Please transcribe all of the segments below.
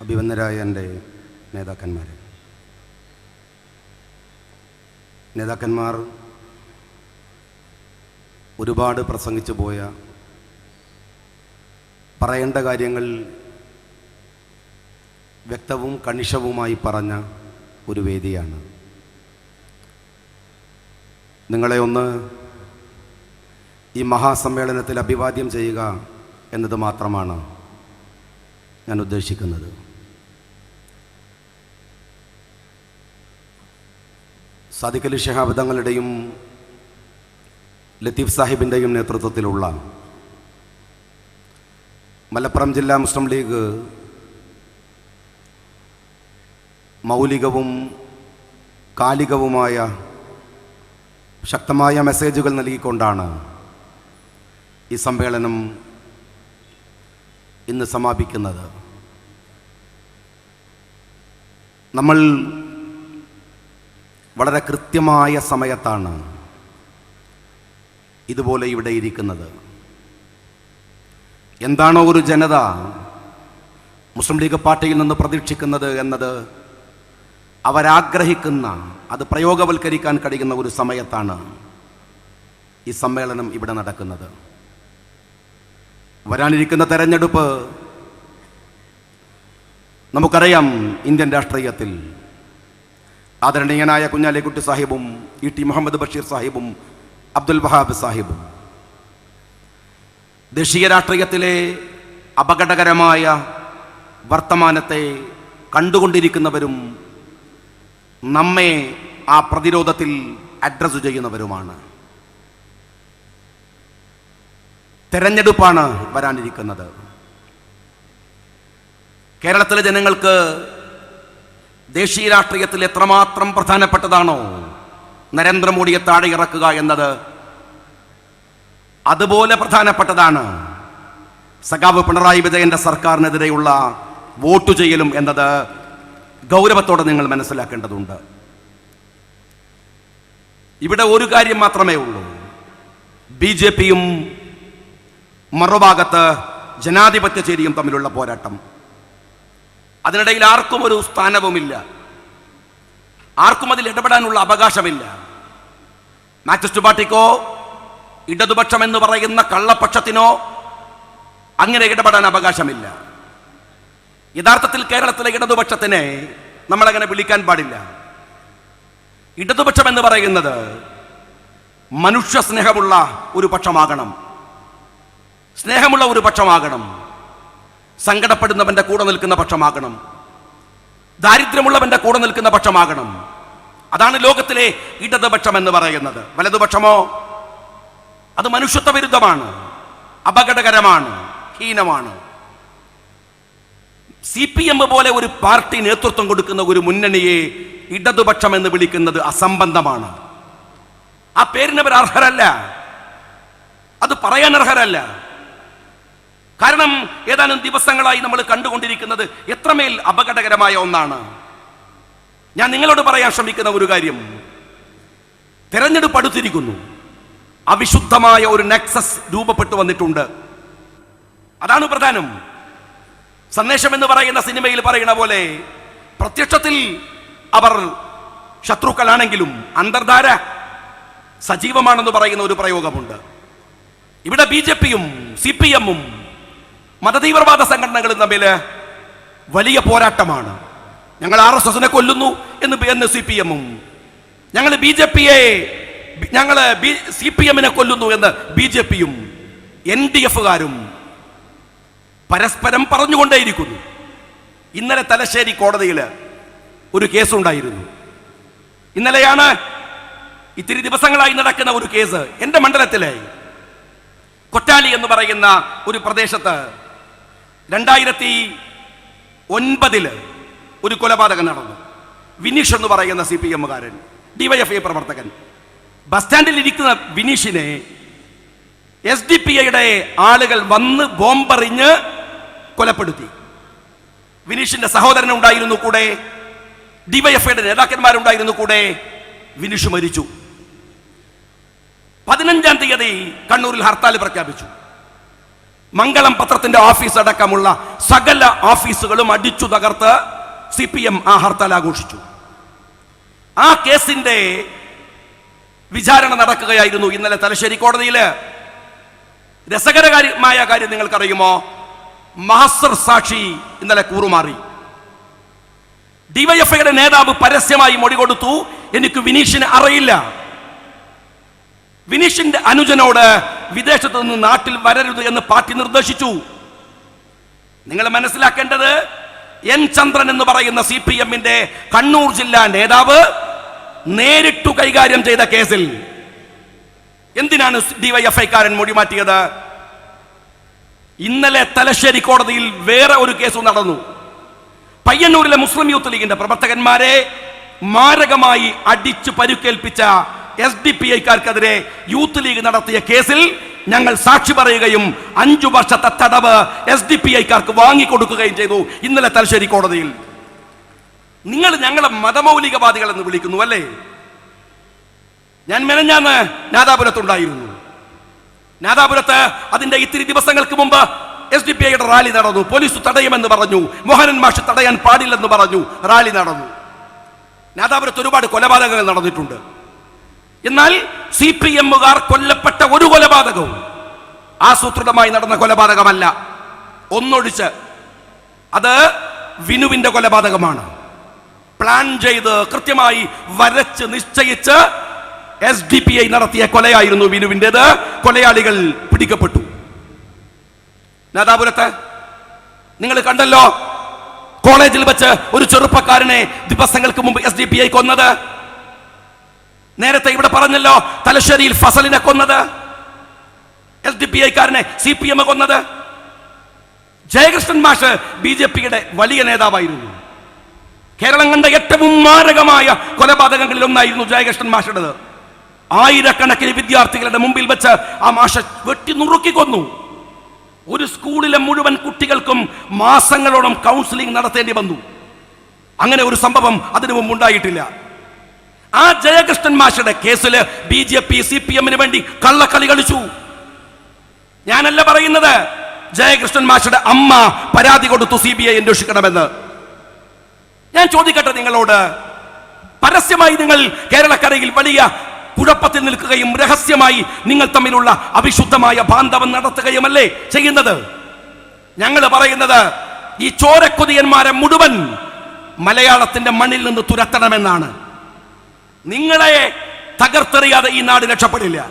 അഭിവന്ദരായ എന്റെ നേതാക്കന്മാരെ. നേതാക്കന്മാർ ഒരുപാട് പ്രസംഗിച്ചു പോയ പറയേണ്ട കാര്യങ്ങൾ വ്യക്തവും കണിശവുമായി പറഞ്ഞ ഒരു വേദിയാണ്. നിങ്ങളെ ഒന്ന് ഈ മഹാസമ്മേളനത്തിൽ അഭിവാദ്യം ചെയ്യുക എന്നത് മാത്രമാണ്. ഞാൻ ഉദ്ദേശിക്കുന്നത്. സാദിഖലി ഷഹാബ് തങ്ങളുടെയും ലത്തീഫ് സാഹിബിന്റെയും നേതൃത്വത്തിലുള്ള മലപ്പുറം ജില്ലാ മുസ്ലിം ലീഗ് മൗലികവും കാലികവുമായ ശക്തമായ മെസ്സേജുകൾ നൽകിക്കൊണ്ടാണ് ഈ സമ്മേളനം ഇന്ന് സമാപിക്കുന്നത്. നമ്മൾ വളരെ കൃത്യമായ സമയത്താണ് ഇതുപോലെ ഇവിടെ ഇരിക്കുന്നത്. എന്താണോ ഒരു ജനത മുസ്ലിം ലീഗ് പാർട്ടിയിൽ നിന്ന് പ്രതീക്ഷിക്കുന്നത് എന്നത് അവരാഗ്രഹിക്കുന്ന അത് പ്രയോഗവൽക്കരിക്കാൻ കഴിയുന്ന ഒരു സമയത്താണ് ഈ സമ്മേളനം ഇവിടെ നടക്കുന്നത്. വരാനിരിക്കുന്ന തെരഞ്ഞെടുപ്പ്. നമുക്കറിയാം ഇന്ത്യൻ രാഷ്ട്രീയത്തിൽ ആദരണീയനായ കുഞ്ഞാലിക്കുട്ടി സാഹിബും ഇ ടി മുഹമ്മദ് ബഷീർ സാഹിബും അബ്ദുൽ വഹാബ് സാഹിബും. ദേശീയ രാഷ്ട്രീയത്തിലെ അപകടകരമായ വർത്തമാനത്തെ കണ്ടുകൊണ്ടിരിക്കുന്നവരും നമ്മെ ആ പ്രതിരോധത്തിൽ അഡ്രസ്സ് ചെയ്യുന്നവരുമാണ്. തെരഞ്ഞെടുപ്പാണ് വരാനിരിക്കുന്നത്. കേരളത്തിലെ ജനങ്ങൾക്ക് ദേശീയ രാഷ്ട്രീയത്തിൽ എത്രമാത്രം പ്രധാനപ്പെട്ടതാണോ നരേന്ദ്രമോദിയെ താഴെ ഇറക്കുക എന്നത് അതുപോലെ പ്രധാനപ്പെട്ടതാണ് സഖാവ് പിണറായി വിജയന്റെ സർക്കാരിനെതിരെയുള്ള വോട്ട് ചെയ്യലും എന്നത് ഗൗരവത്തോടെ നിങ്ങൾ മനസ്സിലാക്കേണ്ടതുണ്ട്. ഇവിടെ ഒരു കാര്യം മാത്രമേ ഉള്ളൂ. ബി ജെ പിയും മറുഭാഗത്ത് ജനാധിപത്യ ചേരിയും തമ്മിലുള്ള പോരാട്ടം. അതിനിടയിൽ ആർക്കും ഒരു സ്ഥാനവുമില്ല. ആർക്കും അതിൽ ഇടപെടാനുള്ള അവകാശമില്ല. മാറ്റിസ്റ്റ് പാർട്ടിക്കോ ഇടതുപക്ഷം എന്ന് പറയുന്ന കള്ളപക്ഷത്തിനോ അങ്ങനെ ഇടപെടാൻ അവകാശമില്ല. യഥാർത്ഥത്തിൽ കേരളത്തിലെ ഇടതുപക്ഷത്തിനെ നമ്മളങ്ങനെ വിളിക്കാൻ പാടില്ല. ഇടതുപക്ഷം എന്ന് പറയുന്നത് മനുഷ്യ സ്നേഹമുള്ള ഒരു പക്ഷമാകണം. സ്നേഹമുള്ള ഒരു പക്ഷമാകണം. സങ്കടപ്പെടുന്നവന്റെ കൂടെ നിൽക്കുന്ന പക്ഷമാകണം. ദാരിദ്ര്യമുള്ളവന്റെ കൂടെ നിൽക്കുന്ന പക്ഷമാകണം. അതാണ് ലോകത്തിലെ ഇടതുപക്ഷം എന്ന് പറയുന്നത്. വലതുപക്ഷമോ? അത് മനുഷ്യത്വ വിരുദ്ധമാണ്. അപകടകരമാണ്. ഹീനമാണ്. സി പി എം പോലെ ഒരു പാർട്ടി നേതൃത്വം കൊടുക്കുന്ന ഒരു മുന്നണിയെ ഇടതുപക്ഷം എന്ന് വിളിക്കുന്നത് അസംബന്ധമാണ്. ആ പേരിനവർ അർഹരല്ല. അത് പറയാൻ അർഹരല്ല. കാരണം ഏതാനും ദിവസങ്ങളായി നമ്മൾ കണ്ടുകൊണ്ടിരിക്കുന്നത് എത്രമേൽ അപകടകരമായ ഒന്നാണ്. ഞാൻ നിങ്ങളോട് പറയാൻ ശ്രമിക്കുന്ന ഒരു കാര്യം. തെരഞ്ഞെടുപ്പ് അടുത്തിരിക്കുന്നു അവിശുദ്ധമായ ഒരു നെക്സസ് രൂപപ്പെട്ടു വന്നിട്ടുണ്ട്. അതാണ് പ്രധാനം. സന്ദേശം എന്ന് പറയുന്ന സിനിമയിൽ പറയുന്ന പോലെ പ്രത്യക്ഷത്തിൽ അവർ ശത്രുക്കളാണെങ്കിലും അന്തർധാര സജീവമാണെന്ന് പറയുന്ന ഒരു പ്രയോഗമുണ്ട്. ഇവിടെ ബി ജെ പിയും സി പി എമ്മും മതതീവ്രവാദ സംഘടനകളും തമ്മിൽ വലിയ പോരാട്ടമാണ്. ഞങ്ങൾ ആർ എസ് എസിനെ കൊല്ലുന്നു എന്ന് എന്ന് സി പി എമ്മും. ഞങ്ങൾ ബി ജെ പിയെ ഞങ്ങൾ സി പി എമ്മിനെ കൊല്ലുന്നു എന്ന് ബി ജെ പിയും എൻ ഡി എഫുകാരും പരസ്പരം പറഞ്ഞുകൊണ്ടേയിരിക്കുന്നു. ഇന്നലെ തലശ്ശേരി കോടതിയിൽ ഒരു കേസുണ്ടായിരുന്നു. ഇന്നലെയാണ് ഇത്തിരി ദിവസങ്ങളായി നടക്കുന്ന ഒരു കേസ് എന്റെ മണ്ഡലത്തിലെ കൊറ്റാലി എന്ന് പറയുന്ന ഒരു പ്രദേശത്ത് രണ്ടായിരത്തി ഒൻപതിൽ ഒരു കൊലപാതകം നടന്നു. വിനീഷ് എന്ന് പറയുന്ന സി പി എമ്മുകാരൻ ഡിവൈഎഫ്ഐ പ്രവർത്തകൻ. ബസ് സ്റ്റാൻഡിൽ ഇരിക്കുന്ന വിനീഷിനെ എസ് ഡി പി ഐയുടെ ആളുകൾ വന്ന് ബോംബെറിഞ്ഞ് കൊലപ്പെടുത്തി. വിനീഷിന്റെ സഹോദരൻ ഉണ്ടായിരുന്നു കൂടെ ഡിവൈഎഫ്ഐയുടെ നേതാക്കന്മാരുണ്ടായിരുന്നു കൂടെ വിനീഷ് മരിച്ചു. പതിനഞ്ചാം തീയതി കണ്ണൂരിൽ ഹർത്താൽ പ്രഖ്യാപിച്ചു. മംഗളം പത്രത്തിന്റെ ഓഫീസ് അടക്കമുള്ള സകല ഓഫീസുകളും അടിച്ചു തകർത്ത് സി പി എം ആ ഹർത്താൽ ആഘോഷിച്ചു. ആ കേസിന്റെ വിചാരണ നടക്കുകയായിരുന്നു ഇന്നലെ തലശ്ശേരി കോടതിയിൽ രസകരമായ കാര്യം നിങ്ങൾക്കറിയുമോ? മാസ്റ്റർ സാക്ഷി ഇന്നലെ കൂറുമാറി. ഡിവൈഎഫ്ഐയുടെ നേതാവ് പരസ്യമായി മൊഴി കൊടുത്തു. എനിക്ക് വിനീഷിനെ അറിയില്ല. വിനീഷിന്റെ അനുജനോട് വിദേശത്ത് നിന്ന് നാട്ടിൽ വരരുത് എന്ന് പാർട്ടി നിർദ്ദേശിച്ചു. നിങ്ങൾ മനസ്സിലാക്കേണ്ടത് എൻ ചന്ദ്രൻ എന്ന് പറയുന്ന സി പി എമ്മിന്റെ കണ്ണൂർ ജില്ലാ നേതാവ് നേരിട്ടു കൈകാര്യം ചെയ്ത കേസിൽ എന്തിനാണ് ഡിവൈഎഫ്ഐക്കാരൻ മൊഴി മാറ്റിയത് ഇന്നലെ തലശ്ശേരി കോടതിയിൽ വേറെ ഒരു കേസ് നടന്നു. പയ്യന്നൂരിലെ മുസ്ലിം യൂത്ത് ലീഗിന്റെ പ്രവർത്തകന്മാരെ മാരകമായി അടിച്ചു പരുക്കേൽപ്പിച്ച എസ് ഡി പി ഐക്കാർക്കെതിരെ യൂത്ത് ലീഗ് നടത്തിയ കേസിൽ ഞങ്ങൾ സാക്ഷി പറയുകയും അഞ്ചു വർഷത്തെ തടവ് എസ് ഡി പി ഐക്കാർക്ക് വാങ്ങിക്കൊടുക്കുകയും ചെയ്തു ഇന്നലെ തലശ്ശേരി കോടതിയിൽ. നിങ്ങൾ ഞങ്ങളെ മതമൗലികവാദികൾ എന്ന് വിളിക്കുന്നു അല്ലേ? ഞാൻ മെനഞ്ഞാന്ന് നാദാപുരത്തുണ്ടായിരുന്നു. നാദാപുരത്ത് അതിന്റെ ഇത്തിരി ദിവസങ്ങൾക്ക് മുമ്പ് എസ് ഡി പി ഐയുടെ റാലി നടന്നു. പോലീസ് തടയുമെന്ന് പറഞ്ഞു. മോഹനൻ മാഷ് തടയാൻ പാടില്ലെന്ന് പറഞ്ഞു. റാലി നടന്നു. നാദാപുരത്ത് ഒരുപാട് കൊലപാതകങ്ങൾ നടന്നിട്ടുണ്ട്. എന്നാൽ സി പി എമ്മുകാർ കൊല്ലപ്പെട്ട ഒരു കൊലപാതകവും ആസൂത്രിതമായി നടന്ന കൊലപാതകമല്ല. ഒന്നൊഴിച്ച് അത് വിനുവിന്റെ കൊലപാതകമാണ്. പ്ലാൻ ചെയ്ത് കൃത്യമായി വരച്ച് നിശ്ചയിച്ച് എസ് ഡി പി ഐ നടത്തിയ കൊലയായിരുന്നു വിനുവിന്റെത്. കൊലയാളികൾ പിടിക്കപ്പെട്ടു. നാദാപുരത്ത് നിങ്ങൾ കണ്ടല്ലോ കോളേജിൽ വെച്ച് ഒരു ചെറുപ്പക്കാരനെ ദിവസങ്ങൾക്ക് മുമ്പ് എസ് ഡി പി ഐ കൊന്നത്. നേരത്തെ ഇവിടെ പറഞ്ഞല്ലോ തലശ്ശേരിയിൽ ഫസലിനെ കൊന്നത്. എൽ ഡി പി ഐക്കാരനെ സി പി എം കൊന്നത്. ജയകൃഷ്ണൻ മാഷ് ബി ജെ പിയുടെ വലിയ നേതാവായിരുന്നു. കേരളം കണ്ട ഏറ്റവും മാരകമായ കൊലപാതകങ്ങളിൽ ഒന്നായിരുന്നു ജയകൃഷ്ണൻ മാഷുടേത്. ആയിരക്കണക്കിന് വിദ്യാർത്ഥികളുടെ മുമ്പിൽ വെച്ച് ആ മാഷ വെട്ടി നുറുക്കി കൊന്നു. ഒരു സ്കൂളിലെ മുഴുവൻ കുട്ടികൾക്കും മാസങ്ങളോളം കൗൺസിലിംഗ് നടത്തേണ്ടി വന്നു. അങ്ങനെ ഒരു സംഭവം അതിനു മുമ്പ് ഉണ്ടായിട്ടില്ല ആ ജയകൃഷ്ണൻ മാഷയുടെ കേസിൽ B J P C P എമ്മിന് വേണ്ടി കള്ളക്കളി കളിച്ചു. ഞാനല്ല പറയുന്നത് ജയകൃഷ്ണൻ മാഷയുടെ അമ്മ പരാതി കൊടുത്തു സി ബി ഐ അന്വേഷിക്കണമെന്ന്. ഞാൻ ചോദിക്കട്ടെ നിങ്ങളോട് പരസ്യമായി നിങ്ങൾ കേരളക്കരയിൽ വലിയ കുഴപ്പത്തിൽ നിൽക്കുകയും രഹസ്യമായി നിങ്ങൾ തമ്മിലുള്ള അവിശുദ്ധമായ ബാന്ധവം നടത്തുകയുമല്ലേ ചെയ്യുന്നത്? ഞങ്ങൾ പറയുന്നത് ഈ ചോരക്കൊതിയന്മാരെ മുഴുവൻ മലയാളത്തിന്റെ മണ്ണിൽ നിന്ന് തുരത്തണമെന്നാണ്. നിങ്ങളെ തകർത്തെറിയാതെ ഈ നാട് രക്ഷപ്പെടില്ല.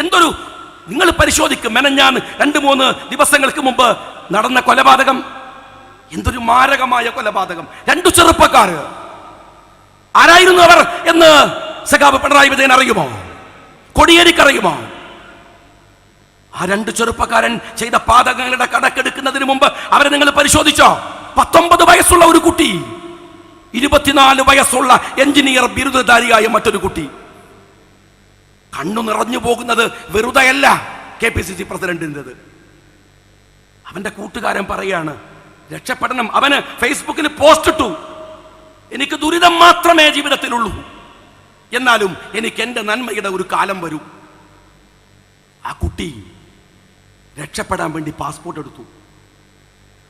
എന്തൊരു നിങ്ങൾ പരിശോധിക്കും മെനഞ്ഞാൻ രണ്ട് മൂന്ന് ദിവസങ്ങൾക്ക് മുമ്പ് നടന്ന കൊലപാതകം. എന്തൊരു മാരകമായ കൊലപാതകം. രണ്ടു ചെറുപ്പക്കാർ. ആരായിരുന്നു അവർ എന്ന് സഖാബ് പിണറായി വിജയൻ അറിയുമോ? കൊടിയേരിക്കറിയുമോ? ആ രണ്ട് ചെറുപ്പക്കാരൻ ചെയ്ത പാതകങ്ങളുടെ കണക്കെടുക്കുന്നതിന് മുമ്പ് അവരെ നിങ്ങൾ പരിശോധിച്ചോ? പത്തൊമ്പത് വയസ്സുള്ള ഒരു കുട്ടി. ഇരുപത്തിനാല് വയസ്സുള്ള എഞ്ചിനീയർ ബിരുദധാരിയായ മറ്റൊരു കുട്ടി. കണ്ണു നിറഞ്ഞു പോകുന്നത് വെറുതെയല്ല കെ പി സി സി പ്രസിഡന്റിന്റെത്. അവന്റെ കൂട്ടുകാരൻ പറയാണ് രക്ഷപ്പെടണം. അവന് ഫേസ്ബുക്കിൽ പോസ്റ്റ് ഇട്ടു. എനിക്ക് ദുരിതം മാത്രമേ ജീവിതത്തിലുള്ളൂ. എന്നാലും എനിക്ക് എന്റെ നന്മയുടെ ഒരു കാലം വരും. ആ കുട്ടി രക്ഷപ്പെടാൻ വേണ്ടി പാസ്പോർട്ട് എടുത്തു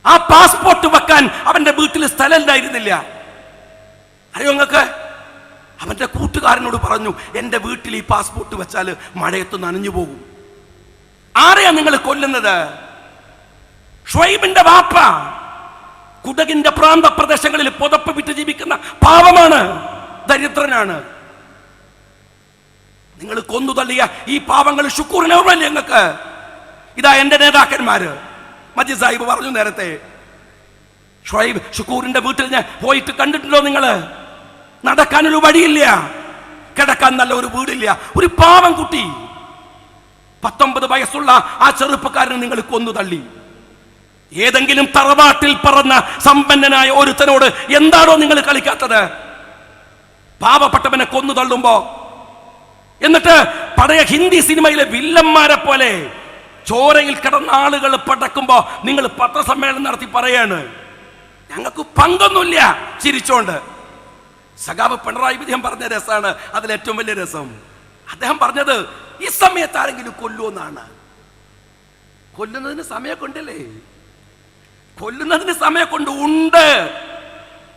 ആ പാസ്പോർട്ട് വെക്കാൻ അവന്റെ വീട്ടിൽ സ്ഥലമില്ലായിരുന്നില്ല. അറിയോ നിങ്ങൾക്ക്? അവന്റെ കൂട്ടുകാരനോട് പറഞ്ഞു എന്റെ വീട്ടിൽ ഈ പാസ്പോർട്ട് വെച്ചാൽ മഴയത്ത് നനഞ്ഞു പോകും. ആരെയാ നിങ്ങൾ കൊല്ലുന്നത്? ഷുവൈബിന്റെ വാപ്പ കുടകിന്റെ പ്രാന്ത പ്രദേശങ്ങളിൽ പുതപ്പ് വിട്ട് ജീവിക്കുന്ന പാവമാണ് ദരിദ്രനാണ്. നിങ്ങൾ കൊന്നു തള്ളിയ ഈ പാവങ്ങൾ ഷുക്കൂറിനെ ഞങ്ങൾക്ക് ഇതാ എന്റെ നേതാക്കന്മാര് മജി സാഹിബ് പറഞ്ഞു നേരത്തെ ഷുഹൈബ് ഷുക്കൂറിന്റെ വീട്ടിൽ ഞാൻ പോയിട്ട് കണ്ടിട്ടുണ്ടോ നിങ്ങൾ നടക്കാനൊരു വഴിയില്ല. കിടക്കാൻ നല്ല ഒരു വീടില്ല. ഒരു പാവം കുട്ടി. പത്തൊമ്പത് വയസ്സുള്ള ആ ചെറുപ്പക്കാരനെ നിങ്ങൾ കൊന്നു തള്ളി. ഏതെങ്കിലും തറവാട്ടിൽ പറന്ന സമ്പന്നനായ ഒരുത്തനോട് എന്താണോ നിങ്ങൾ കളിക്കാത്തത്? പാവപ്പെട്ടവനെ കൊന്നു തള്ളുമ്പോ. എന്നിട്ട് പഴയ ഹിന്ദി സിനിമയിലെ വില്ലന്മാരെ പോലെ ചോരയിൽ കിടന്ന ആളുകൾ പടക്കുമ്പോ നിങ്ങൾ പത്രസമ്മേളനം നടത്തി പറയാണ്. ഞങ്ങൾക്ക് പങ്കൊന്നുമില്ല ചിരിച്ചോണ്ട്. സഖാവ് പിണറായി വിജയൻ പറഞ്ഞ രസമാണ്. അതിൽ ഏറ്റവും വലിയ രസം. അദ്ദേഹം പറഞ്ഞത് ഈ സമയത്ത് ആരെങ്കിലും കൊല്ലുമെന്നാണ് കൊല്ലുന്നതിന് സമയമൊക്കെ കൊല്ലുന്നതിന് സമയക്കൊണ്ട് ഉണ്ട്.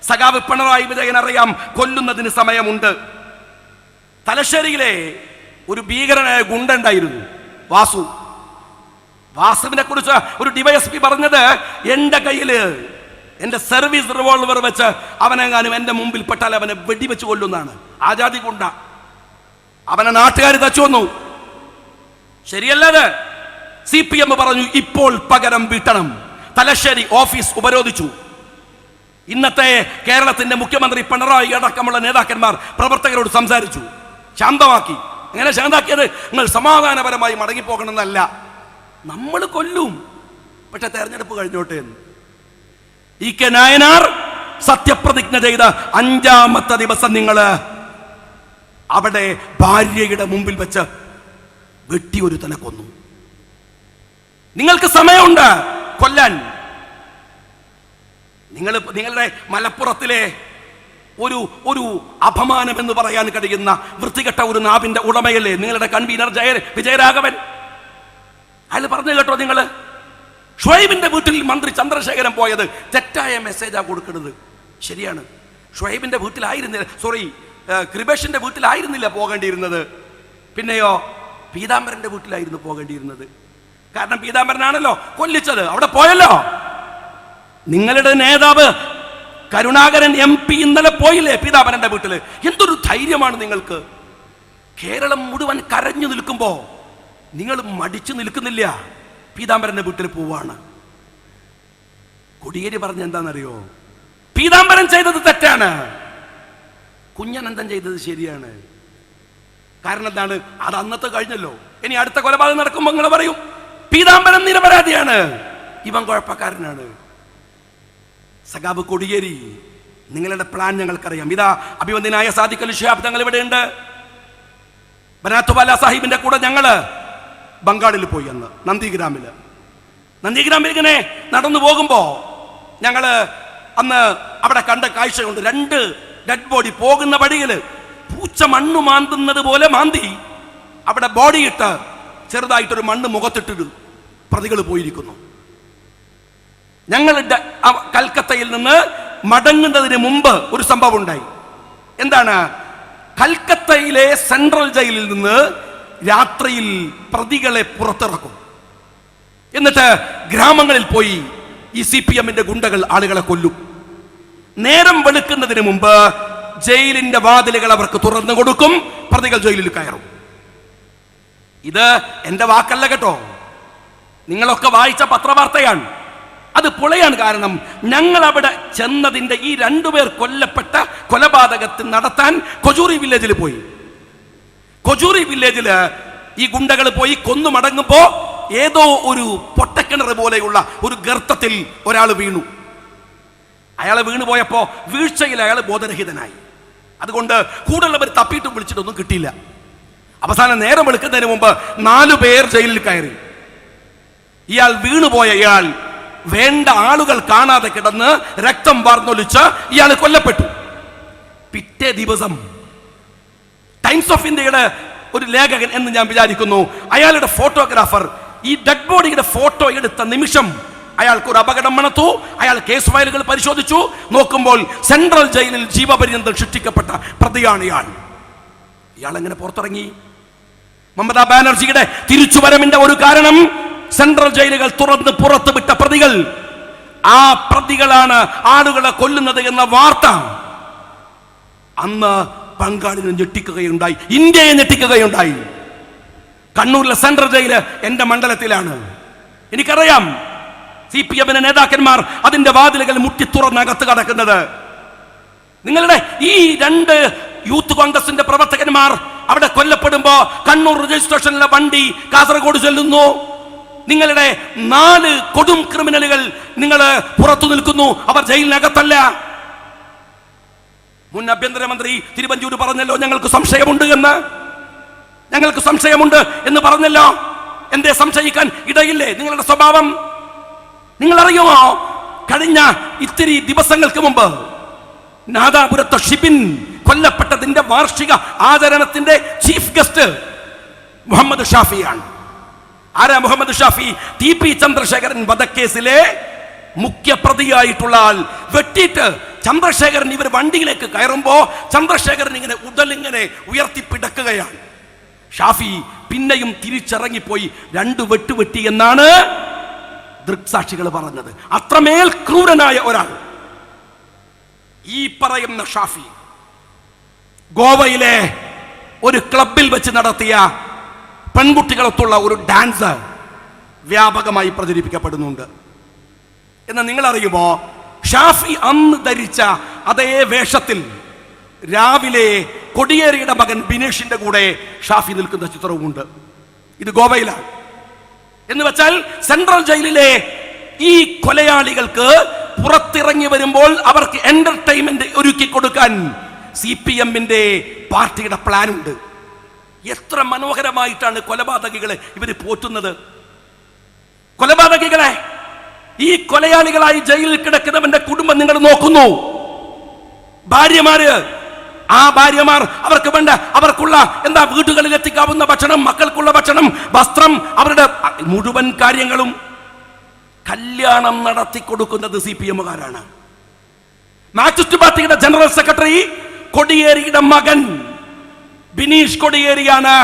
സഖാവ് പിണറായി വിജയൻ അറിയാം കൊല്ലുന്നതിന് സമയമുണ്ട്. തലശ്ശേരിയിലെ ഒരു ഭീകരനായ ഗുണ്ടുണ്ടായിരുന്നു വാസു. വാസുവിനെ കുറിച്ച് ഒരു ഡിവൈഎസ്പി പറഞ്ഞത് എന്റെ കയ്യിൽ എന്റെ സർവീസ് റിവോൾവർ വെച്ച് അവനെങ്ങാനും എന്റെ മുമ്പിൽ പെട്ടാൽ അവനെ വെടിവെച്ച് കൊല്ലുന്നതാണ് ആജാതി കൊണ്ട. അവനെ നാട്ടുകാർ തച്ചു വന്നു. ശരിയല്ലത്? സി പി എം പറഞ്ഞു ഇപ്പോൾ പകരം വീട്ടണം. തലശ്ശേരി ഓഫീസ് ഉപരോധിച്ചു. ഇന്നത്തെ കേരളത്തിന്റെ മുഖ്യമന്ത്രി പിണറായി അടക്കമുള്ള നേതാക്കന്മാർ പ്രവർത്തകരോട് സംസാരിച്ചു. ശാന്തമാക്കി. എങ്ങനെ ശാന്താക്കിയത് നിങ്ങൾ സമാധാനപരമായി മടങ്ങിപ്പോകണമെന്നല്ല. നമ്മൾ കൊല്ലും. പക്ഷെ തെരഞ്ഞെടുപ്പ് കഴിഞ്ഞോട്ടെ എന്ന്. ഇ കെ നായനാർ സത്യപ്രതിജ്ഞ ചെയ്ത അഞ്ചാമത്തെ ദിവസം നിങ്ങൾ അവിടെ ഭാര്യയുടെ മുമ്പിൽ വെച്ച് വെട്ടി ഒരു തല കൊന്നു. നിങ്ങൾക്ക് സമയമുണ്ട്. കൊല്ലാൻ. നിങ്ങൾ നിങ്ങളുടെ മലപ്പുറത്തിലെ ഒരു ഒരു അപമാനം എന്ന് പറയാൻ കഴിയുന്ന വൃത്തികെട്ട ഒരു നാവിന്റെ ഉടമയല്ലേ? നിങ്ങളുടെ കൺവീനർ ജയ വിജയരാഘവൻ. അയാൾ പറഞ്ഞു കേട്ടോ നിങ്ങൾ ഷുഹൈബിന്റെ വീട്ടിൽ മന്ത്രി ചന്ദ്രശേഖരൻ പോയത് തെറ്റായ മെസ്സേജാണ് കൊടുക്കുന്നത്. ശരിയാണ്. ഷുഹൈബിന്റെ വീട്ടിലായിരുന്നില്ല സോറി കൃപേഷിന്റെ വീട്ടിലായിരുന്നില്ല പോകേണ്ടിയിരുന്നത്. പിന്നെയോ പീതാംബരന്റെ വീട്ടിലായിരുന്നു പോകേണ്ടിയിരുന്നത്. കാരണം പീതാംബരനാണല്ലോ കൊല്ലിച്ചത്. അവിടെ പോയല്ലോ. നിങ്ങളുടെ നേതാവ് കരുണാകരൻ എം പി ഇന്നലെ പോയില്ലേ പീതാംബരന്റെ വീട്ടിൽ? എന്തൊരു ധൈര്യമാണ് നിങ്ങൾക്ക്? കേരളം മുഴുവൻ കരഞ്ഞു നിൽക്കുമ്പോ നിങ്ങൾ മടിച്ചു നിൽക്കുന്നില്ല. പീതാംബരന്റെ വീട്ടിൽ പോവാണ്. കൊടിയേരി പറഞ്ഞ എന്താണെന്നറിയോ? പീതാംബരൻ ചെയ്തത് തെറ്റാണ്. കുഞ്ഞനന്തൻ ചെയ്തത് ശരിയാണ്. കാരണം എന്താണ്? അത് അന്നത്തെ കഴിഞ്ഞല്ലോ. ഇനി അടുത്ത കൊലപാതകം നടക്കുമ്പോൾ നിങ്ങൾ പറയും പീതാംബരൻ നിരപരാധിയാണ്. ഇവൻ കുഴപ്പക്കാരനാണ്. സഖാബ് കൊടിയേരി നിങ്ങളുടെ പ്ലാൻ ഞങ്ങൾക്കറിയാം. ഇതാ അഭിവന്ദനായ അലി ഷിഹാബ് തങ്ങൾ ഇവിടെയുണ്ട്. ബനാത്തുബാല സാഹിബിന്റെ കൂടെ ഞങ്ങൾ ബംഗാളിൽ പോയി അന്ന് നന്ദിഗ്രാമിൽ നന്ദിഗ്രാമിൽ ഇങ്ങനെ നടന്നു പോകുമ്പോൾ ഞങ്ങൾ അന്ന് അവിടെ കണ്ട കാഴ്ചയുണ്ട് രണ്ട് ഡെഡ് ബോഡി പോകുന്ന വഴിയിൽ പൂച്ച മണ്ണ് മാന്തുന്നത് പോലെ മാന്തി. അവിടെ ബോഡി ഇട്ട് ചെറുതായിട്ടൊരു മണ്ണ് മുഖത്തിട്ടിട്ട് പ്രതികൾ പോയിരിക്കുന്നു. ഞങ്ങൾ കൽക്കത്തയിൽ നിന്ന് മടങ്ങുന്നതിന് മുമ്പ് ഒരു സംഭവം ഉണ്ടായി. എന്താണ്? കൽക്കത്തയിലെ സെൻട്രൽ ജയിലിൽ നിന്ന് രാത്രിയിൽ പ്രതികളെ പുറത്തിറക്കും. എന്നിട്ട് ഗ്രാമങ്ങളിൽ പോയി ഈ സി പി എമ്മിന്റെ ഗുണ്ടകൾ ആളുകളെ കൊല്ലും. നേരം വെളുക്കുന്നതിന് മുമ്പ് ജയിലിന്റെ വാതിലുകൾ അവർക്ക് തുറന്നു കൊടുക്കും പ്രതികൾ ജയിലിൽ കയറും. ഇത് എന്റെ വാക്കല്ല കേട്ടോ. നിങ്ങളൊക്കെ വായിച്ച പത്രവാർത്തയാണ്. അത് പൊളയാണ് കാരണം ഞങ്ങൾ അവിടെ ചെന്നതിന്റെ ഈ രണ്ടുപേർ കൊല്ലപ്പെട്ട കൊലപാതകത്തിൽ നടത്താൻ കൊജൂറി വില്ലേജിൽ പോയി. കൊജൂറി വില്ലേജിൽ ഈ ഗുണ്ടകൾ പോയി കൊന്നു മടങ്ങുമ്പോൾ ഏതോ ഒരു പൊട്ടക്കിണർ പോലെയുള്ള ഒരു ഗർത്തത്തിൽ ഒരാൾ വീണു. അയാൾ വീണു പോയപ്പോൾ വീഴ്ചയിൽ അയാൾ ബോധരഹിതനായി. അതുകൊണ്ട് കൂടുതലുള്ളവർ തപ്പിയിട്ടും വിളിച്ചിട്ടൊന്നും കിട്ടിയില്ല. അവസാനം നേരം വെളുക്കുന്നതിന് മുമ്പ് നാലു പേർ ജയിലിൽ കയറി. ഇയാൾ വീണുപോയ ഇയാൾ വേണ്ട ആളുകൾ കാണാതെ കിടന്ന് രക്തം വാർന്നൊലിച്ച് ഇയാൾ കൊല്ലപ്പെട്ടു. പിറ്റേ ദിവസം ടൈംസ് ഓഫ് ഇന്ത്യയുടെ ഒരു ലേഖകൻ എന്ന് ഞാൻ വിചാരിക്കുന്നു. അയാളുടെ ഫോട്ടോഗ്രാഫർ ഈ ഡെഡ് ബോഡിയുടെ ഫോട്ടോ എടുത്ത നിമിഷം അയാൾക്ക് ഒരു അപകടം മണത്തു. അയാൾ കേസ് ഫയലുകൾ പരിശോധിച്ചു. നോക്കുമ്പോൾ സെൻട്രൽ ജയിലിൽ ജീവപര്യന്തം ശിക്ഷിക്കപ്പെട്ട പ്രതിയാണ് ഇയാൾ. ഇയാൾ എങ്ങനെ പുറത്തിറങ്ങി? മമതാ ബാനർജിയുടെ തിരിച്ചുവരവിന്റെ ഒരു കാരണം സെൻട്രൽ ജയിലുകൾ തുറന്ന് പുറത്തു വിട്ട പ്രതികൾ. ആ പ്രതികളാണ് ആളുകളെ കൊല്ലുന്നത് എന്ന വാർത്ത. അന്ന് ബംഗാളിനെ ഞെട്ടിക്കുകയുണ്ടായി ഇന്ത്യയെ ഞെട്ടിക്കുകയുണ്ടായി. കണ്ണൂരിലെ സെൻട്രൽ ജയിൽ എന്റെ മണ്ഡലത്തിലാണ്. എനിക്കറിയാം സി പി എമ്മിന്റെ നേതാക്കന്മാർ അതിന്റെ വാതിലുകൾ മുട്ടി തുറന്നകത്ത് കടക്കുന്നത്. നിങ്ങളുടെ ഈ രണ്ട് യൂത്ത് കോൺഗ്രസിന്റെ പ്രവർത്തകന്മാർ അവിടെ കൊല്ലപ്പെടുമ്പോ കണ്ണൂർ രജിസ്ട്രേഷനിലെ വണ്ടി കാസർഗോഡ് ചെല്ലുന്നു. നിങ്ങളുടെ നാല് കൊടും ക്രിമിനലുകൾ നിങ്ങൾ പുറത്തു നിൽക്കുന്നു. അവർ ജയിലിനകത്തല്ല. മുൻ ആഭ്യന്തരമന്ത്രി തിരുവഞ്ചൂർ പറഞ്ഞല്ലോ ഞങ്ങൾക്ക് സംശയമുണ്ട് എന്ന്. ഞങ്ങൾക്ക് സംശയമുണ്ട് എന്ന് പറഞ്ഞല്ലോ. എന്തേ സംശയിക്കാൻ ഇടയില്ലേ നിങ്ങളുടെ സ്വഭാവം? നിങ്ങൾ അറിയുമോ കഴിഞ്ഞ ഇത്തിരി ദിവസങ്ങൾക്ക് മുമ്പ് നാദാപുരത്തെ ഷിബിൻ കൊല്ലപ്പെട്ടതിന്റെ വാർഷിക ആചരണത്തിന്റെ ചീഫ് ഗസ്റ്റ് മുഹമ്മദ് ഷാഫിയാണ്. ആരാ മുഹമ്മദ് ഷാഫി? ടി പി ചന്ദ്രശേഖരൻ വധക്കേസിലെ മുഖ്യപ്രതിയായിട്ടുള്ള ആൾ വെട്ടിയിട്ട് ചന്ദ്രശേഖരൻ ഇവർ വണ്ടിയിലേക്ക് കയറുമ്പോൾ ചന്ദ്രശേഖരൻ ഇങ്ങനെ ഉടലിങ്ങനെ ഉയർത്തിപ്പിടക്കുകയാണ്. ഷാഫി പിന്നെയും തിരിച്ചിറങ്ങിപ്പോയി രണ്ടു വെട്ടുവെട്ടി എന്നാണ് ദൃക്സാക്ഷികൾ പറഞ്ഞത്. അത്രമേൽ ക്രൂരനായ ഒരാൾ. ഈ പറയുന്ന ഷാഫി ഗോവയിലെ ഒരു ക്ലബിൽ വെച്ച് നടത്തിയ പെൺകുട്ടികളൊത്തുള്ള ഒരു ഡാൻസ് വ്യാപകമായി പ്രചരിപ്പിക്കപ്പെടുന്നുണ്ട്. എന്ന് നിങ്ങൾ അറിയുമോ ഷാഫി അന്ന് ധരിച്ച അതേ വേഷത്തിൽ രാവിലെ കൊടിയേരിയുടെ മകൻ ബിനേഷിന്റെ കൂടെ ഷാഫി നിൽക്കുന്ന ചിത്രവുമുണ്ട്. ഇത് ഗോവയിലാണ്. എന്ന് വെച്ചാൽ സെൻട്രൽ ജയിലിലെ ഈ കൊലയാളികൾക്ക് പുറത്തിറങ്ങി വരുമ്പോൾ അവർക്ക് എന്റർടൈൻമെന്റ് ഒരുക്കി കൊടുക്കാൻ സി പി എമ്മിന്റെ പാർട്ടിയുടെ പ്ലാൻ ഉണ്ട് എത്ര മനോഹരമായിട്ടാണ് കൊലപാതകികളെ ഇവർ പോറ്റുന്നത്. കൊലപാതകികളെ ഈ കൊലയാളികളായി ജയിലിൽ കിടക്കുന്നവന്റെ കുടുംബം നിങ്ങൾ നോക്കുന്നു. ഭാര്യമാര് ആ ഭാര്യമാർ അവർക്ക് വേണ്ട അവർക്കുള്ള എന്താ വീടുകളിൽ എത്തിക്കാവുന്ന ഭക്ഷണം മക്കൾക്കുള്ള ഭക്ഷണം വസ്ത്രം അവരുടെ മുഴുവൻ കാര്യങ്ങളും കല്യാണം നടത്തി കൊടുക്കുന്നത് സി പി എമ്മുകാരാണ്. മാർക്സിസ്റ്റ് പാർട്ടിയുടെ ജനറൽ സെക്രട്ടറി കൊടിയേരിയുടെ മകൻ ബിനീഷ് കൊടിയേരിയാണ്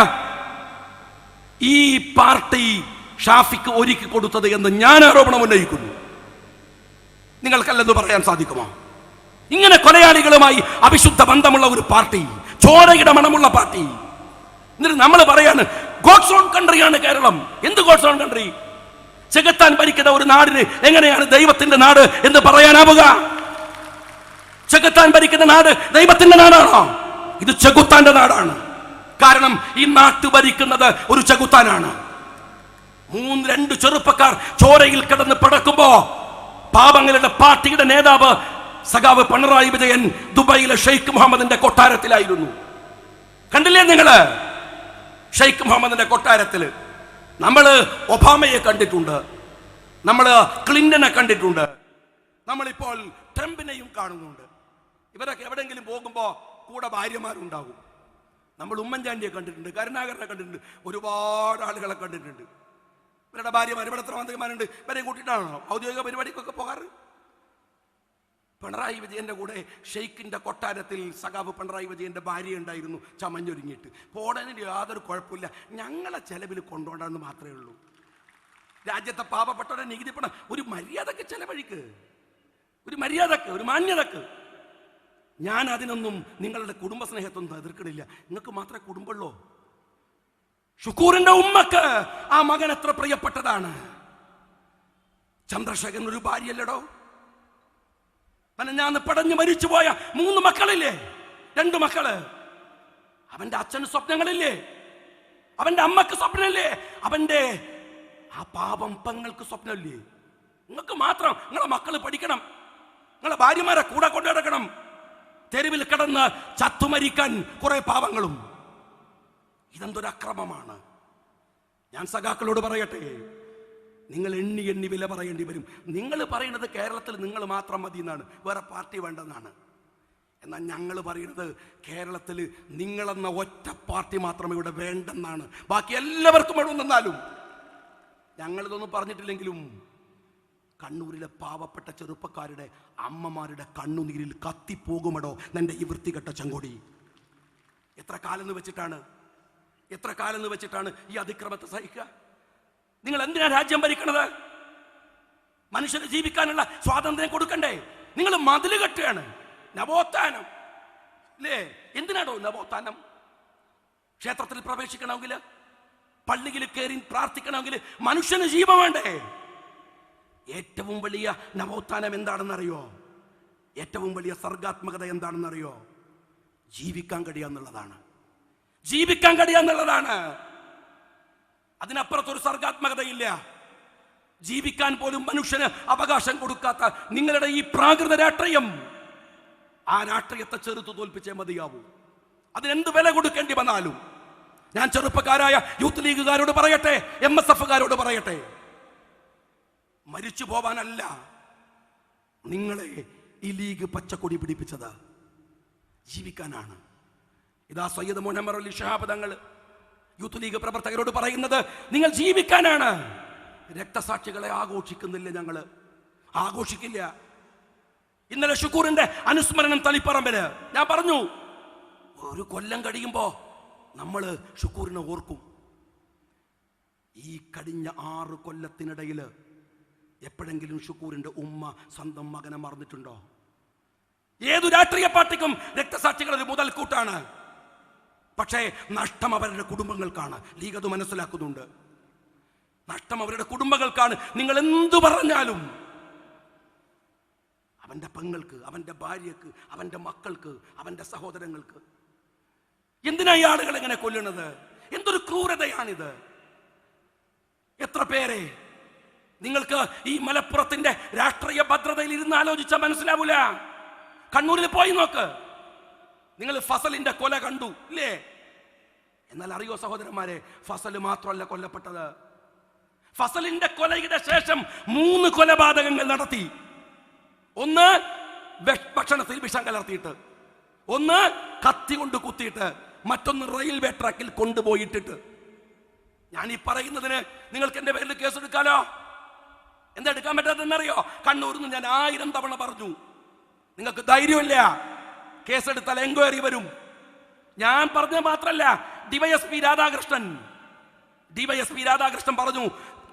ഈ പാർട്ടി ഷാഫിക്ക് ഒരുക്കി കൊടുത്തത് എന്ന് ഞാൻ ആരോപണം ഉന്നയിക്കുന്നു. നിങ്ങൾക്കല്ലെന്ന് പറയാൻ സാധിക്കുമോ? ഇങ്ങനെ കൊലയാളികളുമായി അവിശുദ്ധ ബന്ധമുള്ള ഒരു പാർട്ടി ചോരയുടെ മണമുള്ള പാർട്ടി. എന്നിട്ട് നമ്മൾ പറയാണ് ഗോഡ്സ് ഓൺ കൺട്രിയാണ് കേരളം. എന്ത് ഗോഡ്സ് ഓൺ കൺട്രി ചെകുത്താൻ ഭരിക്കുന്ന ഒരു നാടിന് എങ്ങനെയാണ് ദൈവത്തിന്റെ നാട് എന്ന് പറയാനാവുക? ചെകുത്താൻ ഭരിക്കുന്ന നാട് ദൈവത്തിന്റെ നാടാണോ? ഇത് ചെകുത്താന്റെ നാടാണ്. കാരണം ഈ നാട്ടു ഭരിക്കുന്നത് ഒരു ചെകുത്താനാണ്. മൂന്ന് രണ്ട് ചെറുപ്പക്കാർ ചോരയിൽ കിടന്ന് പടക്കുമ്പോ പാപങ്ങളുടെ പാർട്ടിയുടെ നേതാവ് സഖാവ് പിണറായി വിജയൻ ദുബായിലെ ഷെയ്ഖ് മുഹമ്മദിന്റെ കൊട്ടാരത്തിലായിരുന്നു. കണ്ടില്ലേ നിങ്ങൾ? ഷെയ്ഖ് മുഹമ്മദിന്റെ കൊട്ടാരത്തിൽ. നമ്മൾ ഒബാമയെ കണ്ടിട്ടുണ്ട്. നമ്മൾ ക്ലിന്റനെ കണ്ടിട്ടുണ്ട്. നമ്മളിപ്പോൾ ട്രംപിനെയും കാണുന്നുണ്ട്. ഇവരൊക്കെ എവിടെയെങ്കിലും പോകുമ്പോൾ കൂടെ ഭാര്യമാരുണ്ടാകും. നമ്മൾ ഉമ്മൻചാണ്ടിയെ കണ്ടിട്ടുണ്ട് കരുണാകരനെ കണ്ടിട്ടുണ്ട് ഒരുപാട് ആളുകളെ കണ്ടിട്ടുണ്ട്. ഇവരുടെ ഭാര്യമാർ ഇവിടെ എത്ര മന്ത്രിമാരുണ്ട്? ഇവരെ കൂട്ടിയിട്ടാണല്ലോ ഔദ്യോഗിക പരിപാടിക്കൊക്കെ പോകാറ്? പിണറായി വിജയന്റെ കൂടെ ഷെയ്ഖിന്റെ കൊട്ടാരത്തിൽ സഖാവ് പിണറായി വിജയന്റെ ഭാര്യ ഉണ്ടായിരുന്നു ചമഞ്ഞൊരുങ്ങിയിട്ട്. പോടനിൽ യാതൊരു കുഴപ്പമില്ല ഞങ്ങളെ ചെലവിൽ കൊണ്ടുപോകണമെന്ന് മാത്രമേ ഉള്ളൂ. രാജ്യത്തെ പാവപ്പെട്ടവരുടെ നികുതി പണം ഒരു മര്യാദയ്ക്ക് ചെലവഴിക്ക്. ഒരു മര്യാദയ്ക്ക് ഒരു മാന്യതക്ക്. ഞാൻ അതിനൊന്നും നിങ്ങളുടെ കുടുംബ സ്നേഹത്തൊന്നും എതിർക്കണില്ല. നിങ്ങൾക്ക് മാത്രമേ കുടുംബമുള്ളൂ. ഷുക്കൂറിന്റെ ഉമ്മക്ക് ആ മകൻ എത്ര പ്രിയപ്പെട്ടതാണ്? ചന്ദ്രശേഖരൻ ഒരു ഭാര്യയല്ലടോ? ഞാൻ പടഞ്ഞു മരിച്ചു പോയ മൂന്ന് മക്കളില്ലേ? രണ്ടു മക്കൾ. അവന്റെ അച്ഛന് സ്വപ്നങ്ങളില്ലേ? അവന്റെ അമ്മയ്ക്ക് സ്വപ്നമില്ലേ? അവന്റെ ആ പാപം പെങ്ങൾക്ക് സ്വപ്നമില്ലേ? നിങ്ങൾക്ക് മാത്രം നിങ്ങളെ മക്കൾ പഠിക്കണം. നിങ്ങളെ ഭാര്യമാരെ കൂടെ കൊണ്ടു നടക്കണം തെരുവിൽ കിടന്ന് ചത്തുമരിക്കാൻ കുറെ പാവങ്ങളും. ഇതെന്തൊരു അക്രമമാണ്? ഞാൻ സഖാക്കളോട് പറയട്ടെ. നിങ്ങൾ എണ്ണി എണ്ണി വില പറയേണ്ടി വരും. നിങ്ങൾ പറയുന്നത് കേരളത്തിൽ നിങ്ങൾ മാത്രം മതി എന്നാണ്. വേറെ പാർട്ടി വേണ്ടെന്നാണ്. എന്നാൽ ഞങ്ങൾ പറയുന്നത് കേരളത്തിൽ നിങ്ങളെന്ന ഒറ്റ പാർട്ടി മാത്രമേ ഇവിടെ വേണ്ടെന്നാണ്. ബാക്കി എല്ലാവർക്കും വേണമെന്നാലും ഞങ്ങളിതൊന്നും പറഞ്ഞിട്ടില്ലെങ്കിലും കണ്ണൂരിലെ പാവപ്പെട്ട ചെറുപ്പക്കാരുടെ അമ്മമാരുടെ കണ്ണുനീരിൽ കത്തിപ്പോകുമടോ? നിന്റെ ഈ വൃത്തികെട്ട ചെങ്കോടി എത്ര കാലം എന്ന് വെച്ചിട്ടാണ്? എത്ര കാലം എന്ന് വെച്ചിട്ടാണ് ഈ അതിക്രമത്തെ സഹിക്കുക? നിങ്ങൾ എന്തിനാ രാജ്യം ഭരിക്കണത്? മനുഷ്യന് ജീവിക്കാനുള്ള സ്വാതന്ത്ര്യം കൊടുക്കണ്ടേ? നിങ്ങൾ മതിൽ കെട്ടുകയാണ്. നവോത്ഥാനം. അല്ലേ എന്തിനാണോ നവോത്ഥാനം? ക്ഷേത്രത്തിൽ പ്രവേശിക്കണമെങ്കിൽ പള്ളിയിൽ കയറി പ്രാർത്ഥിക്കണമെങ്കിൽ മനുഷ്യന് ജീവൻ വേണ്ടേ? ഏറ്റവും വലിയ നവോത്ഥാനം എന്താണെന്നറിയോ? ഏറ്റവും വലിയ സർഗാത്മകത എന്താണെന്നറിയോ? ജീവിക്കാൻ കഴിയാന്നുള്ളതാണ് ജീവിക്കാൻ കഴിയുക എന്നുള്ളതാണ്. അതിനപ്പുറത്തൊരു സർഗാത്മകതയില്ല. ജീവിക്കാൻ പോലും മനുഷ്യന് അവകാശം കൊടുക്കാത്ത നിങ്ങളുടെ ഈ പ്രാകൃത രാഷ്ട്രീയം ആ രാഷ്ട്രീയത്തെ ചെറുത്തു തോൽപ്പിച്ചേ മതിയാവൂ. അതിനെന്ത് വില കൊടുക്കേണ്ടി വന്നാലും. ഞാൻ ചെറുപ്പക്കാരായ യൂത്ത് ലീഗുകാരോട് പറയട്ടെ എം എസ് എഫുകാരോട് പറയട്ടെ. മരിച്ചു പോവാനല്ല നിങ്ങളെ ഈ ലീഗ് പച്ചക്കൊടി പിടിപ്പിച്ചത്. ജീവിക്കാനാണ്. ഇതാ സയ്യദ് മുഹമ്മർ അലി ഷഹാബ് തങ്ങൾ യൂത്ത് ലീഗ് പ്രവർത്തകരോട് പറയുന്നത് നിങ്ങൾ ജീവിക്കാനാണ്. രക്തസാക്ഷികളെ ആഘോഷിക്കുന്നില്ല ഞങ്ങൾ ആഘോഷിക്കില്ല. ഇന്നലെ ഷുക്കൂറിന്റെ അനുസ്മരണം തളിപ്പറമ്പിൽ ഞാൻ പറഞ്ഞു ഒരു കൊല്ലം കഴിയുമ്പോ നമ്മൾ ഷുക്കൂറിനെ ഓർക്കും. ഈ കഴിഞ്ഞ ആറ് കൊല്ലത്തിനിടയിൽ എപ്പോഴെങ്കിലും ഷുക്കൂറിന്റെ ഉമ്മ സ്വന്തം മകനെ മറന്നിട്ടുണ്ടോ? ഏതു രാഷ്ട്രീയ പാർട്ടിക്കും രക്തസാക്ഷികൾ ഒരു മുതൽക്കൂട്ടാണ്. പക്ഷേ നഷ്ടം അവരുടെ കുടുംബങ്ങൾക്കാണ്. ലീഗ് അത് മനസ്സിലാക്കുന്നുണ്ട്. നഷ്ടം അവരുടെ കുടുംബങ്ങൾക്കാണ്. നിങ്ങൾ എന്തു പറഞ്ഞാലും അവന്റെ പെങ്ങൾക്ക് അവന്റെ ഭാര്യക്ക് അവന്റെ മക്കൾക്ക് അവന്റെ സഹോദരങ്ങൾക്ക്. എന്തിനാ ഈ ആളുകൾ എങ്ങനെ കൊല്ലണത് എന്തൊരു ക്രൂരതയാണിത്? എത്ര പേരെ? നിങ്ങൾക്ക് ഈ മലപ്പുറത്തിന്റെ രാഷ്ട്രീയ ഭദ്രതയിൽ ഇരുന്ന് ആലോചിച്ചാൽ മനസ്സിലാവൂല. കണ്ണൂരിൽ പോയി നോക്ക്. നിങ്ങൾ ഫസലിന്റെ കൊല കണ്ടു ഇല്ലേ? എന്നാൽ അറിയോ സഹോദരന്മാരെ ഫസൽ മാത്രമല്ല കൊല്ലപ്പെട്ടത്. ഫസലിന്റെ കൊലയുടെ ശേഷം മൂന്ന് കൊലപാതകങ്ങൾ നടത്തി. ഒന്ന് ഭക്ഷ- ഭക്ഷണത്തിൽ വിഷം കലർത്തിയിട്ട് ഒന്ന് കത്തി കൊണ്ട് കുത്തിയിട്ട് മറ്റൊന്ന് റെയിൽവേ ട്രാക്കിൽ കൊണ്ടുപോയിട്ടിട്ട്. ഞാൻ ഈ പറയുന്നതിന് നിങ്ങൾക്ക് എന്റെ പേരിൽ കേസ് എടുക്കാലോ? എന്താ എടുക്കാൻ പറ്റാത്തതെന്നറിയോ? കണ്ണൂരിൽ നിന്ന് ഞാൻ ആയിരം തവണ പറഞ്ഞു. നിങ്ങൾക്ക് ധൈര്യമില്ല. കേസെടുത്താൽ എൻക്വയറി വരും. ഞാൻ പറഞ്ഞ മാത്രല്ല ഡിവൈഎസ്പി രാധാകൃഷ്ണൻ. ഡിവൈഎസ്പി രാധാകൃഷ്ണൻ പറഞ്ഞു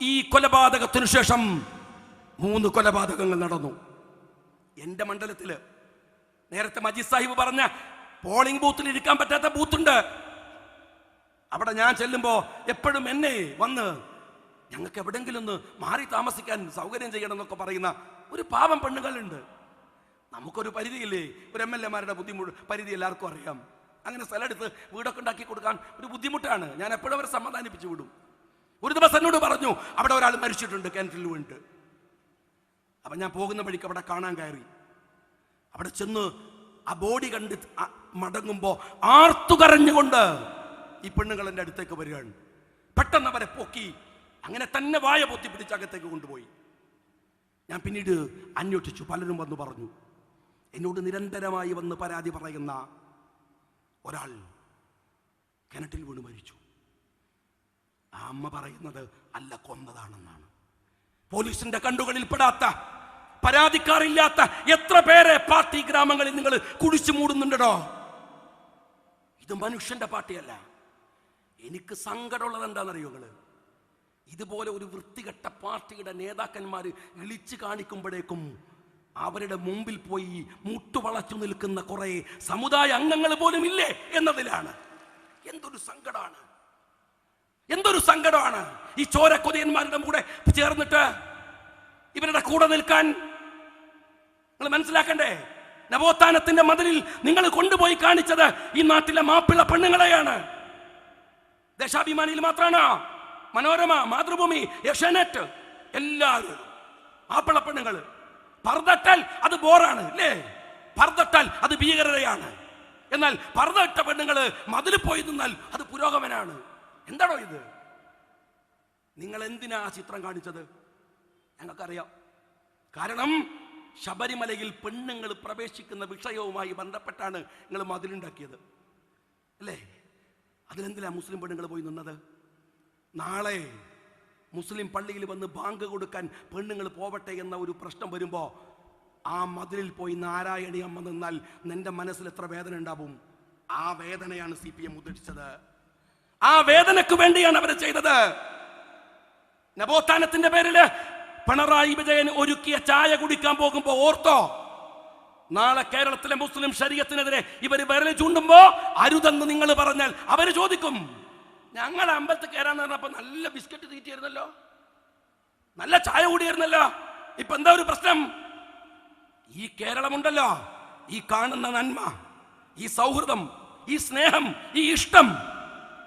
ഈ കൊലപാതകത്തിനു ശേഷം മൂന്ന് കൊലപാതകങ്ങൾ നടന്നു. എന്റെ മണ്ഡലത്തിൽ നേരത്തെ മജീദ് സാഹിബ് പറഞ്ഞ പോളിംഗ് ബൂത്തിൽ ഇരിക്കാൻ പറ്റാത്ത ബൂത്തുണ്ട്. അവിടെ ഞാൻ ചെല്ലുമ്പോൾ എപ്പോഴും എന്നെ വന്ന് ഞങ്ങൾക്ക് എവിടെങ്കിലും ഒന്ന് മാറി താമസിക്കാൻ സൗകര്യം ചെയ്യണം എന്നൊക്കെ പറയുന്ന ഒരു പാവം പെണ്ണുങ്ങളുണ്ട്. നമുക്കൊരു പരിധിയില്ലേ? ഒരു എം എൽ എമാരുടെ ബുദ്ധിമുട്ട് പരിധി എല്ലാവർക്കും അറിയാം. അങ്ങനെ സ്ഥലം എടുത്ത് വീടൊക്കെ ഉണ്ടാക്കി കൊടുക്കാൻ ഒരു ബുദ്ധിമുട്ടാണ്. ഞാൻ എപ്പോഴും അവരെ സമാധാനിപ്പിച്ചു വിടും. ഒരു ദിവസം എന്നോട് പറഞ്ഞു അവിടെ ഒരാൾ മരിച്ചിട്ടുണ്ട് കിണറ്റിൽ വീണിട്ട്. അപ്പം ഞാൻ പോകുന്ന വഴിക്ക് അവിടെ കാണാൻ കയറി. അവിടെ ചെന്ന് ആ ബോഡി കണ്ട് മടങ്ങുമ്പോൾ ആർത്തു കരഞ്ഞുകൊണ്ട് ഈ പെണ്ണുങ്ങൾ എന്റെ അടുത്തേക്ക് വരികയാണ്. പെട്ടെന്ന് അവരെ പൊക്കി അങ്ങനെ തന്നെ വായ പൊത്തി പിടിച്ച് അകത്തേക്ക് കൊണ്ടുപോയി. ഞാൻ പിന്നീട് അന്വേഷിച്ചു പലരും വന്ന് പറഞ്ഞു എന്നോട് നിരന്തരമായി വന്ന് പരാതി പറയുന്ന ഒരാൾ കിണറ്റിൽ വീണ് മരിച്ചു. ആ അമ്മ പറയുന്നത് അല്ല കൊന്നതാണെന്നാണ്. പോലീസിന്റെ കണ്ടുകളിൽ പെടാത്ത പരാതിക്കാരില്ലാത്ത എത്ര പേരെ പാർട്ടി ഗ്രാമങ്ങളിൽ നിങ്ങൾ കുഴിച്ചു മൂടുന്നുണ്ടോ ഇത് മനുഷ്യന്റെ പാർട്ടിയല്ല. എനിക്ക് സങ്കടമുള്ളത് എന്താണെന്നറിയോ നിങ്ങൾ ഇതുപോലെ ഒരു വൃത്തികെട്ട പാർട്ടിയുടെ നേതാക്കന്മാർ ഇളിച്ചു കാണിക്കുമ്പോഴേക്കും അവരുടെ മുമ്പിൽ പോയി മുട്ടുവളച്ചു നിൽക്കുന്ന കുറെ സമുദായ അംഗങ്ങൾ പോലും ഇല്ലേ എന്നതിലാണ്. എന്തൊരു സങ്കടമാണ് എന്തൊരു സങ്കടമാണ് ഈ ചോരക്കൊതിയന്മാരുടെ കൂടെ ചേർന്നിട്ട് ഇവരുടെ കൂടെ നിൽക്കാൻ നിങ്ങൾ മനസ്സിലാക്കണ്ടേ? നവോത്ഥാനത്തിന്റെ മതിലിൽ നിങ്ങൾ കൊണ്ടുപോയി കാണിച്ചത് ഈ നാട്ടിലെ മാപ്പിള പെണ്ണുങ്ങളെയാണ്. ദേശാഭിമാനിയിൽ മാത്രമാണ് മനോരമ മാതൃഭൂമി എല്ലാവരും. മാപ്പിള പെണ്ണുങ്ങൾ പർദ്ദട്ടാൽ അത് ബോറാണ് അല്ലേ? പർദ്ദട്ടാൽ അത് ഭീകരതയാണ്. എന്നാൽ പർദ്ദട്ട പെണ്ണുങ്ങൾ മതിൽ പോയി നിന്നാൽ അത് പുരോഗമനാണ്. എന്താണോ ഇത്? നിങ്ങൾ എന്തിനാ ആ ചിത്രം കാണിച്ചത്? ഞങ്ങൾക്കറിയാം. കാരണം ശബരിമലയിൽ പെണ്ണുങ്ങൾ പ്രവേശിക്കുന്ന വിഷയവുമായി ബന്ധപ്പെട്ടാണ് നിങ്ങൾ മതിലുണ്ടാക്കിയത്. അല്ലേ? അതിലെന്തിനാ മുസ്ലിം പെണ്ണുങ്ങൾ പോയി നിന്നത്? നാളെ മുസ്ലിം പള്ളിയിൽ വന്ന് ബാങ്ക് കൊടുക്കാൻ പെണ്ണുങ്ങൾ പോവട്ടെ എന്ന ഒരു പ്രശ്നം വരുമ്പോൾ ആ മതിലിൽ പോയി നാരായണി അമ്മ നിന്നാൽ നിന്റെ മനസ്സിൽ എത്ര വേദന ഉണ്ടാവും? ആ വേദനയാണ് സി പി എം ഉദ്ദേശിച്ചത്. ആ വേദനക്ക് വേണ്ടിയാണ് അവർ ചെയ്തത്. നവോത്ഥാനത്തിന്റെ പേരിൽ പിണറായി വിജയൻ ഒരുക്കിയ ചായ കുടിക്കാൻ പോകുമ്പോ ഓർത്തോ? നാളെ കേരളത്തിലെ മുസ്ലിം ശരീരത്തിനെതിരെ ഇവർ വിരൽ ചൂണ്ടുമ്പോ അരുതെന്ന് നിങ്ങൾ പറഞ്ഞാൽ അവർ ചോദിക്കും. ഞങ്ങൾ അമ്പലത്തിൽ കയറാന്ന് പറഞ്ഞപ്പോ നല്ല ബിസ്ക്കറ്റ് തീറ്റിയായിരുന്നല്ലോ. നല്ല ചായ കൂടിയായിരുന്നല്ലോ. ഇപ്പൊ എന്താ ഒരു പ്രശ്നം? ഈ കേരളമുണ്ടല്ലോ. ഈ കാണുന്ന നന്മ ഈ സൗഹൃദം ഈ സ്നേഹം ഈ ഇഷ്ടം.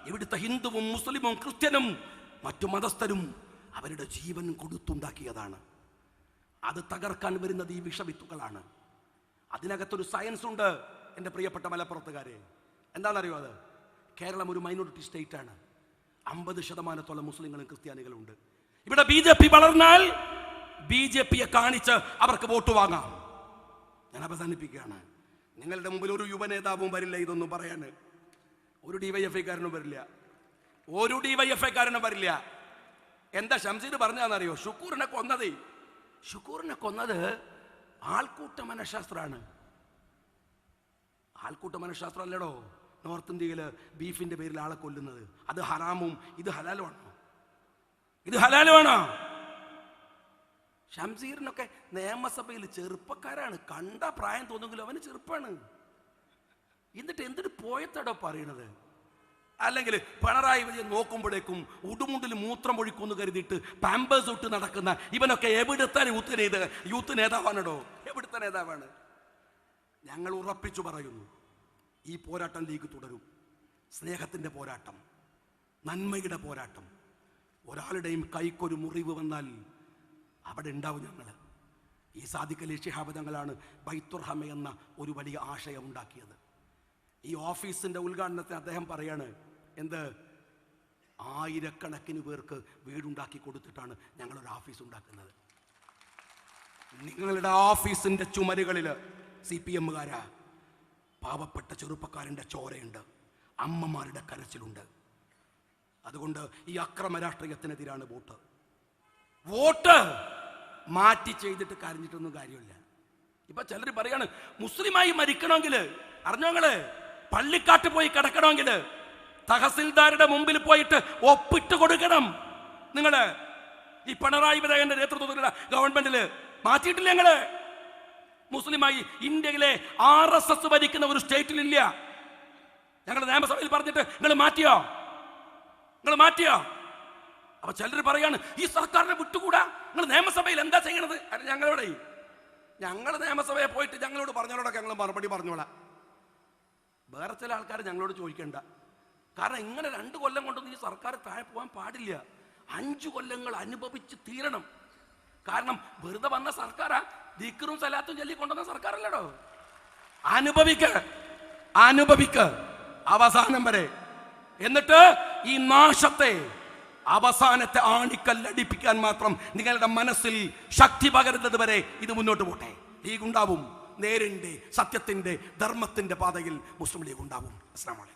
ഇവിടുത്തെ ഹിന്ദുവും മുസ്ലിമും ക്രിസ്ത്യനും മറ്റു മതസ്ഥരും അവരുടെ ജീവൻ കൊടുത്തുണ്ടാക്കിയതാണ്. അത് തകർക്കാൻ വരുന്നത് ഈ വിഷവിത്തുക്കളാണ്. അതിനകത്തൊരു സയൻസ് ഉണ്ട് എന്റെ പ്രിയപ്പെട്ട മലപ്പുറത്തുകാരെ. എന്താണെന്നറിയോ അത്? കേരളം ഒരു മൈനോറിറ്റി സ്റ്റേറ്റ് ആണ്. അമ്പത് ശതമാനത്തോളം മുസ്ലിങ്ങളും ക്രിസ്ത്യാനികളും ഉണ്ട് ഇവിടെ ബി ജെ പി വളർന്നാൽ ബി ജെ പിയെ കാണിച്ച് അവർക്ക് വോട്ട് വാങ്ങാം. ഞാൻ അവസാനിപ്പിക്കുകയാണ്. നിങ്ങളുടെ മുമ്പിൽ ഒരു യുവനേതാവും വരില്ല ഇതൊന്നും പറയാൻ ഒരു ഡി വൈ എഫ് ഡിവൈഎഫ്ഐക്കാരനും വരില്ല. ഒരു ഡി വൈ എഫ് ഡിവൈഎഫ്ഐക്കാരനും വരില്ല. എന്താ ഷംസീർ പറഞ്ഞാന്നറിയോ ഷുക്കൂറിനെ കൊന്നത്. ഷുക്കൂറിനെ കൊന്നത് ആൾക്കൂട്ട മനഃശാസ്ത്രമാണ്. ആൾക്കൂട്ട മനഃശാസ്ത്രം അല്ലടോ നോർത്ത് ഇന്ത്യയിൽ ബീഫിന്റെ പേരിൽ ആളെ കൊല്ലുന്നത്. അത് ഹറാമും ഇത് ഹലാലുമാണോ. ഇത് ഹലാലുമാണോ. ഷംസീറിനൊക്കെ നിയമസഭയിൽ ചെറുപ്പക്കാരാണ്. കണ്ട പ്രായം തോന്നുമെങ്കിലും അവന് ചെറുപ്പാണ്. എന്നിട്ട് എന്തിട്ട് പോയത്തടോ പറയണത്? അല്ലെങ്കിൽ പിണറായി വിജയൻ നോക്കുമ്പോഴേക്കും ഉടുമുണ്ടിൽ മൂത്രം ഒഴിക്കുമെന്ന് കരുതിയിട്ട് പാമ്പേഴ്സ് ഇട്ട് നടക്കുന്ന ഇവനൊക്കെ എവിടുത്തെ യൂത്ത് യൂത്ത് നേതാവാണടോ? എവിടുത്തെ നേതാവാണ്? ഞങ്ങൾ ഉറപ്പിച്ചു പറയുന്നു. ഈ പോരാട്ടം ലീഗ് തുടരും. സ്നേഹത്തിന്റെ പോരാട്ടം നന്മയുടെ പോരാട്ടം. ഒരാളുടെയും കൈക്കൊരു മുറിവ് വന്നാൽ അവിടെ ഉണ്ടാവും ഞങ്ങൾ ഈ സാധിക്കലി ശിഹാബ് തങ്ങളാണ് ബൈത്തുർഹമ എന്ന ഒരു വലിയ ആശയം ഉണ്ടാക്കിയത്. ഈ ഓഫീസിന്റെ ഉദ്ഘാടനത്തിന് അദ്ദേഹം പറയാണ് എന്ത്? ആയിരക്കണക്കിന് പേർക്ക് വീടുണ്ടാക്കി കൊടുത്തിട്ടാണ് ഞങ്ങളൊരു ഓഫീസ് ഉണ്ടാക്കുന്നത്. നിങ്ങളുടെ ഓഫീസിന്റെ ചുമരുകളിൽ സി പി എമ്മുകാരാ? പാവപ്പെട്ട ചെറുപ്പക്കാരന്റെ ചോരയുണ്ട്. അമ്മമാരുടെ കരച്ചിലുണ്ട്. അതുകൊണ്ട് ഈ അക്രമ രാഷ്ട്രീയത്തിനെതിരാണ് വോട്ട്. വോട്ട് മാറ്റി ചെയ്തിട്ട് കരഞ്ഞിട്ടൊന്നും കാര്യമില്ല. ഇപ്പൊ ചിലർ പറയാണ് മുസ്ലിമായി മരിക്കണമെങ്കിൽ അറിഞ്ഞോങ്ങൾ പള്ളിക്കാട്ട് പോയി കിടക്കണമെങ്കിൽ തഹസിൽദാരുടെ മുമ്പിൽ പോയിട്ട് ഒപ്പിട്ട് കൊടുക്കണം. നിങ്ങൾ ഈ പിണറായി വിജയന്റെ നേതൃത്വത്തിലുള്ള ഗവൺമെന്റിൽ മാറ്റിയിട്ടില്ല ഞങ്ങൾ മുസ്ലിമായി ഇന്ത്യയിലെ ആർ എസ് എസ് ഭരിക്കുന്ന ഒരു സ്റ്റേറ്റിലില്ല. ഞങ്ങളുടെ നിയമസഭയിൽ പറഞ്ഞിട്ട് നിങ്ങൾ മാറ്റിയോ? നിങ്ങൾ മാറ്റിയോ? അപ്പൊ ചിലർ പറയാണ് ഈ സർക്കാരിനെ വിട്ടുകൂടാ? നിങ്ങൾ നിയമസഭയിൽ എന്താ ചെയ്യണത്? ഞങ്ങളോടെ. ഞങ്ങൾ നിയമസഭയെ പോയിട്ട് ഞങ്ങളോട് പറഞ്ഞോളൊക്കെ ഞങ്ങൾ മറുപടി പറഞ്ഞോളാം. വേറെ ചില ആൾക്കാർ ഞങ്ങളോട് ചോദിക്കണ്ട. കാരണം ഇങ്ങനെ രണ്ട് കൊല്ലം കൊണ്ടൊന്നും ഈ സർക്കാർ താഴെ പോകാൻ പാടില്ല. അഞ്ചു കൊല്ലങ്ങൾ അനുഭവിച്ച് തീരണം. കാരണം വെറുതെ വന്ന സർക്കാരാ ദിക്കറും സലാത്തും ചൊല്ലി കൊണ്ടുവന്ന സർക്കാരല്ലടോ. അനുഭവിക്ക അനുഭവിക്ക അവസാനം വരെ. എന്നിട്ട് ഈ നാശത്തെ അവസാനത്തെ ആണിക്കല്ലടിപ്പിക്കാൻ മാത്രം നിങ്ങളുടെ മനസ്സിൽ ശക്തി പകരുന്നത് വരെ ഇത് മുന്നോട്ട് പോട്ടെ. ലീഗ് ഉണ്ടാവും നേരിന്റെ സത്യത്തിന്റെ ധർമ്മത്തിന്റെ പാതയിൽ മുസ്ലിം ലീഗ് ഉണ്ടാവും അസ്ലാം